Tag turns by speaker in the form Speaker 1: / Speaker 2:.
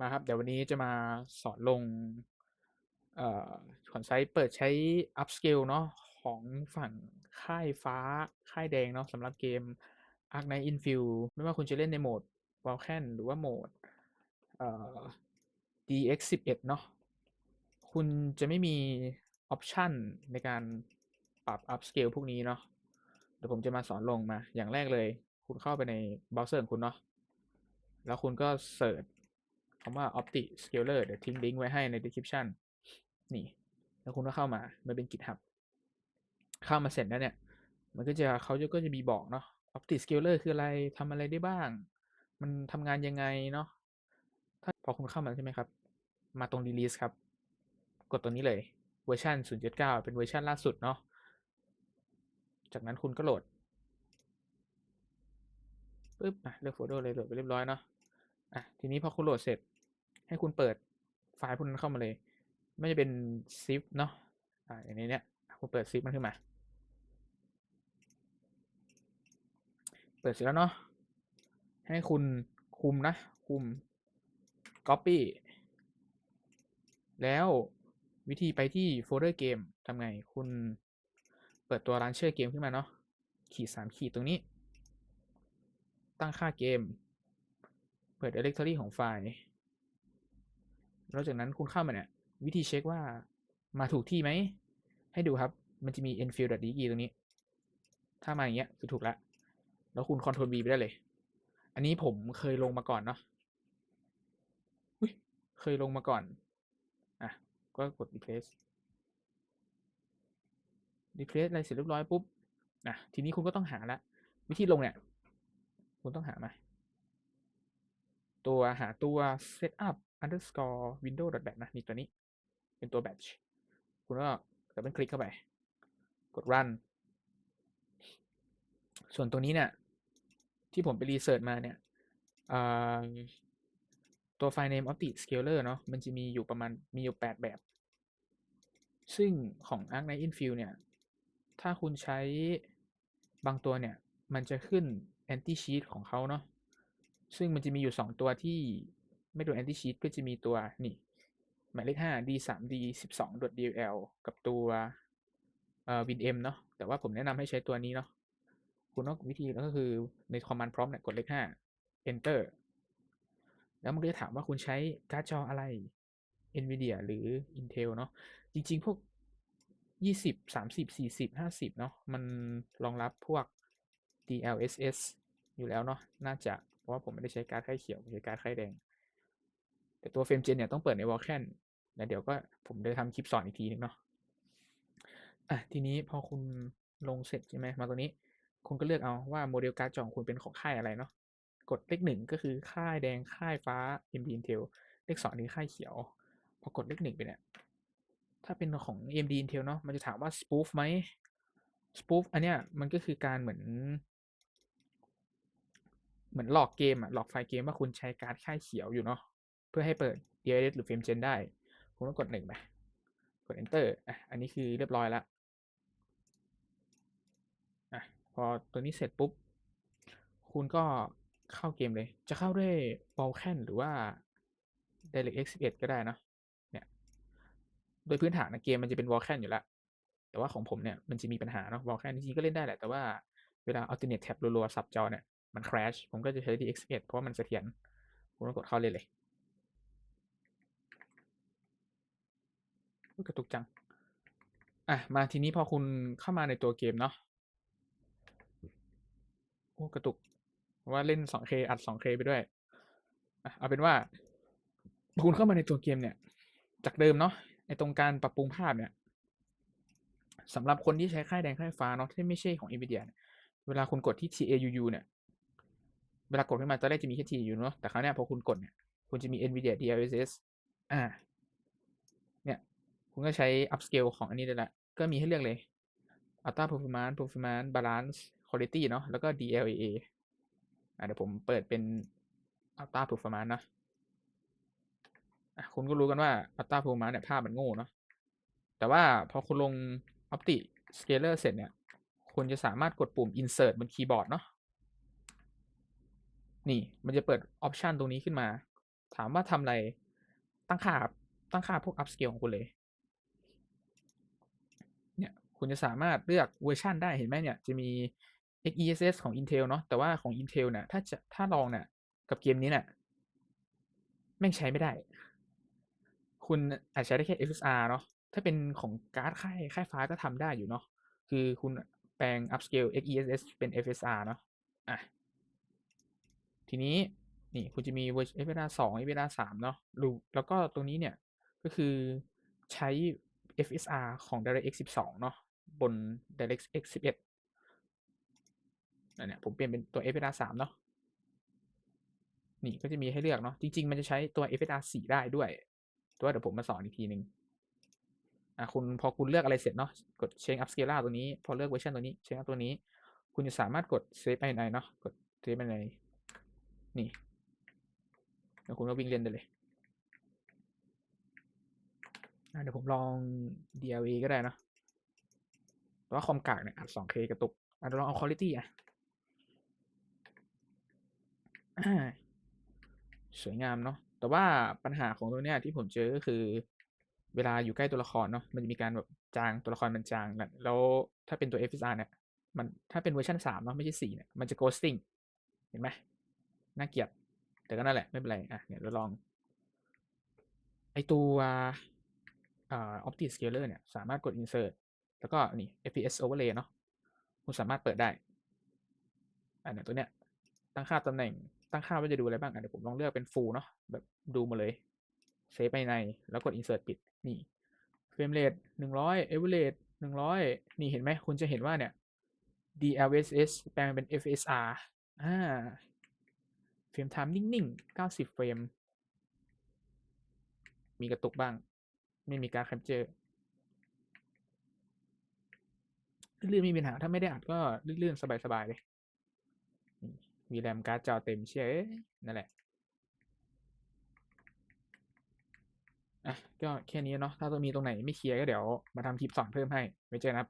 Speaker 1: มาครับ เดี๋ยววันนี้จะมาสอนลงเอ่อของไซต์เปิดใช้ upscale เนาะของฝั่งค่ายฟ้าค่ายแดงเนาะสำหรับเกม Ark Knight Infield ไม่ว่าคุณจะเล่นในโหมด Vulcan หรือว่าโหมดเอ่อ DX11 เนาะคุณจะไม่มีออปชันในการปรับ upscale พวกนี้เนาะเดี๋ยวผมจะมาสอนลงมา อย่างแรกเลย คุณเข้าไปในเบราว์เซอร์ของคุณเนาะแล้วคุณก็เสิร์ช คำว่า opti scaler เดี๋ยวทิ้งลิงก์ไว้ให้ใน description นี่ แล้วคุณก็เข้ามา มันเป็น GitHub เข้ามาเสร็จแล้วเนี่ย มันก็จะเขาจะก็จะมีบอกเนาะ opti scaler คืออะไรทำอะไรได้บ้าง มันทำงานยังไงเนาะถ้าพอคุณเข้ามาใช่ไหมครับ มาตรง release ครับ กดตรงนี้เลยเวอร์ชัน0.9 เป็นเวอร์ชันล่าสุดเนาะ จากนั้นคุณก็โหลดปึ๊บอะเลือกโฟลเดอร์เลยโหลดไปเรียบร้อยเนาะอะทีนี้พอคุณโหลดเสร็จ ให้คุณเปิดไฟล์พวกนั้นเข้ามาเลย ไม่จะเป็น zip เนาะอ่าอย่างนี้เนี่ยคุณเปิด zip มันขึ้นมา เปิดเสร็จแล้วเนาะให้คุณคุมนะคุม copy แล้ววิธีไปที่โฟลเดอร์เกมทำไง คุณเปิดตัวร้านเชื่อเกมขึ้นมาเนาะขีดสามขีดตรงนี้ ตั้งค่าเกม เปิด directory ของไฟล์ แล้วจากนั้นคุณเข้ามาเนี่ย วิธีเช็คว่ามาถูกที่ไหม ให้ดูครับ มันจะมี enfield.de ตรงนี้ ถ้ามาอย่างเงี้ยคือถูกแล้วแล้วคุณ Ctrl V ไปได้เลย อันนี้ผมเคยลงมาก่อนเนาะเคยลงมาก่อน อะ ก็กด replace replace อะไรเสร็จเรียบร้อยปุ๊บ นะ ทีนี้คุณก็ต้องหาละ วิธีลงเนี่ย คุณต้องหามา ตัวหาตัว setup underscore window dot batch นะนี่ตัวนี้ เป็นตัว batch คุณก็จะเป็นคลิกเข้าไป กด run ส่วนตัวนี้เนี่ยที่ผมไปรีเสิร์ชมาเนี่ยตัวไฟล์ name opti scaler เนาะมันจะมีอยู่ประมาณมีอยู่ 8 แบบ ซึ่งของ Arc Knight Infield เนี่ย ถ้าคุณใช้บางตัวเนี่ย มันจะขึ้น anti cheat ของเขาเนาะ ซึ่งมันจะมีอยู่ 2 ตัวที่ไม่โดน anti cheat ก็จะมีตัวนี่หมายเลข5 d 3 d 12 dll กับตัวเอ่อ winm เนาะแต่ว่าผมแนะนำให้ใช้ตัวนี้เนาะคุณต้องวิธีก็คือใน command prompt เนี่ยกดเลข 5 enter แล้วมันก็จะถามว่าคุณใช้การ์ดจออะไร NVIDIA หรือ Intel เนาะจริง ๆ พวก 20 30 40 50 เนาะมันรองรับพวก DLSS อยู่แล้วเนาะน่าจะ เพราะว่าผมไม่ได้ใช้การ์ดไข่เขียวใช้การ์ดไข่แดง แต่ตัวเฟรมเจนเนี่ยต้องเปิดใน Vulkan แล้วเดี๋ยวก็ผมจะทำคลิปสอนอีกทีนึงเนาะอะทีนี้พอคุณลงเสร็จใช่ไหมมาตัวนี้ คุณก็เลือกเอาว่าโมเดลการ์ดจองคุณเป็นของค่ายอะไรเนาะกดเลขหนึ่งก็คือค่ายแดงค่ายฟ้า AMD Intel เลขสองนี่ค่ายเขียว พอกดเลขหนึ่งไปเนี่ยถ้าเป็นของ AMD Intel เนาะมันจะถามว่า spoof ไหม spoof อันเนี้ยมันก็คือการเหมือน เหมือนหลอกเกมอะหลอกไฟล์เกมว่าคุณใช้การ์ดค่ายเขียวอยู่เนาะเพื่อให้เปิด DLSS หรือ FrameGen ได้ คุณต้องกดหนึ่งไปกด enter อะอันนี้คือเรียบร้อยแล้วอะพอตัวนี้เสร็จปุ๊บ คุณก็เข้าเกมเลย จะเข้าด้วย Vulkan หรือว่า DirectX 11ก็ได้เนาะเนี่ยโดยพื้นฐานนะเกมมันจะเป็น Vulkan อยู่แล้ว แต่ว่าของผมเนี่ยมันจะมีปัญหาเนาะ Vulkan จริงๆก็เล่นได้แหละแต่ว่าเวลา alternate tab รัวๆสับจอเนี่ย มัน crash ผมก็จะใช้ DX 11 เพราะว่ามันเสถียรผมก็กดเข้าเลยเลยกระตุกจัง อะ มาทีนี้พอคุณเข้ามาในตัวเกมเนาะโอ้กระตุกเพราะว่าเล่น 2K อัด 2K ไปด้วยเอาเป็นว่าคุณเข้ามาในตัวเกมเนี่ย จากเดิมเนาะไอตรงการปรับปรุงภาพเนี่ยสำหรับคนที่ใช้ค่ายแดงค่ายฟ้าเนาะที่ไม่ใช่ของ NVIDIA เเวลาคุณกดที่ TAUU เนี่ย เวลากดขึ้นมาตอนแรกจะมีแค่ TAU เนาะแต่คราวนี้พอคุณกดเนี่ยคุณจะมี NVIDIA DLSS อ่าเนี่ยคุณก็ใช้ upscale ของอันนี้ได้ละ ก็มีให้เลือกเลย Ultra Performance Performance Balance Quality เนาะแล้วก็ DLAA เดี๋ยวผมเปิดเป็น Ultra Performance นะคุณก็รู้กันว่า Ultra Performance เนี่ยภาพมันโง่เนาะแต่ว่าพอคุณลง Opti Scaler เสร็จเนี่ยคุณจะสามารถกดปุ่ม Insert บนคีย์บอร์ดเนาะ นี่มันจะเปิดออปชันตรงนี้ขึ้นมา ถามว่าทำอะไรตั้งค่าตั้งค่าพวก upscale ของคุณเลย เนี่ยคุณจะสามารถเลือกเวอร์ชันได้เห็นไหมเนี่ย จะมี XeSS ของ Intel เนาะแต่ว่าของ Intel เนี่ยถ้าจะถ้าลองเนี่ยกับเกมนี้เนี่ยแม่งใช้ไม่ได้ คุณอาจใช้ได้แค่ FSR เนาะถ้าเป็นของการ์ดค่ายค่ายฟ้าก็ทำได้อยู่เนาะคือคุณแปลง upscale XeSS เป็น FSR เนาะอะ ทีนี้นี่คุณจะมีเวอร์ FSR 2 FSR 3เนาะรูแล้วก็ตรงนี้เนี่ยก็คือใช้ FSR ของ DirectX 12 เนาะบน DirectX 11อันเนี้ยผมเปลี่ยนเป็นตัว FSR 3เนาะนี่ก็จะมีให้เลือกเนาะจริง ๆ มันจะใช้ตัว FSR 4 ได้ด้วยต่ว่าเดี๋ยวผมมาสอนอีกทีหนึ่งอะคุณพอคุณเลือกอะไรเสร็จเนาะกด Change Upscaler ตัวนี้ พอเลือกเวอร์ชันตัวนี้ Change Up ตัวนี้ คุณจะสามารถกด Save ไปในเนาะกด Save ไปใน นี่แล้วคุณก็วิ่งเล่นได้เลยเดี๋ยวผมลอง DLA ก็ได้นะแต่ว่าคอมกากเนี่ยอัด 2K กระตุกอะเดี๋ยวลองเอา Quality อะสวยงามเนาะ แต่ว่าปัญหาของตัวเนี้ยที่ผมเจอก็คือ เวลาอยู่ใกล้ตัวละครเนาะ มันจะมีการแบบจางตัวละครมันจาง แล้วแล้วถ้าเป็นตัว FSR เนี่ย มันถ้าเป็นเวอร์ชัน3เนาะไม่ใช่4เนี่ย มันจะ Ghosting เห็นไหม น่าเกลียด แต่ก็นั่นแหละไม่เป็นไรอะเนี่ยเราลองไอตัวอ่า Optiscaler เนี่ยสามารถกด Insert แล้วก็นี่ FPS Overlay เนาะคุณสามารถเปิดได้อ่าเนี่ยตัวเนี้ยตั้งค่าตำแหน่งตั้งค่าว่าจะดูอะไรบ้างอะเดี๋ยวผมลองเลือกเป็น Full เนาะแบบดูมดเลยเซฟไปในแล้วกด Insert ปิดนี่ Frame Rate 100 Average 100นี่เห็นไหมคุณจะเห็นว่าเนี่ย DLSS แปลงเป็น FSR อ่า Frame Time นิ่งๆ 90 เฟรม มีกระตุกบ้าง ไม่มีการ Capture ลื่นๆมีปัญหา ถ้าไม่ได้อัดก็ลื่นๆ สบาย ๆ เลยนี่ VRAM การ์ดจอเต็มเชียนั่นแหละ อะ ก็แค่นี้เนาะ ถ้าตรงมีตรงไหนไม่เคลียร์ก็เดี๋ยวมาทำคลิปสอนเพิ่มให้ ไว้เจอกันครับ